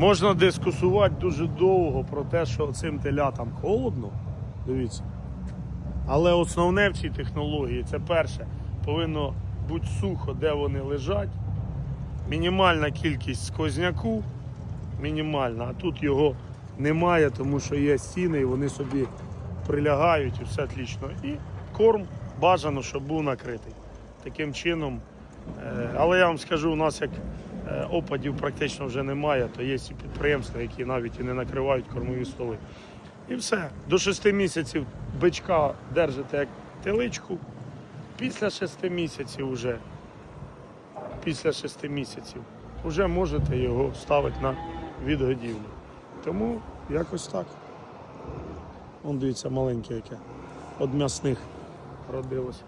Можна дискусувати дуже довго про те, що цим телятам холодно. Дивіться. Але основне в цій технології це перше, повинно бути сухо, де вони лежать. Мінімальна кількість сквозняку, мінімальна, а тут його немає, тому що є стіни і вони собі прилягають і все отлично. І корм бажано, щоб був накритий. Таким чином. е, Але я вам скажу, у нас як опадів практично вже немає, то є і підприємства, які навіть і не накривають кормові столи. І все. До 6 місяців бичка держите як теличку. Після 6 місяців вже, після 6 місяців, вже можете його ставити на відгодівлю. Тому якось так. Вон дивіться, маленьке яке. Од м'ясних родилось.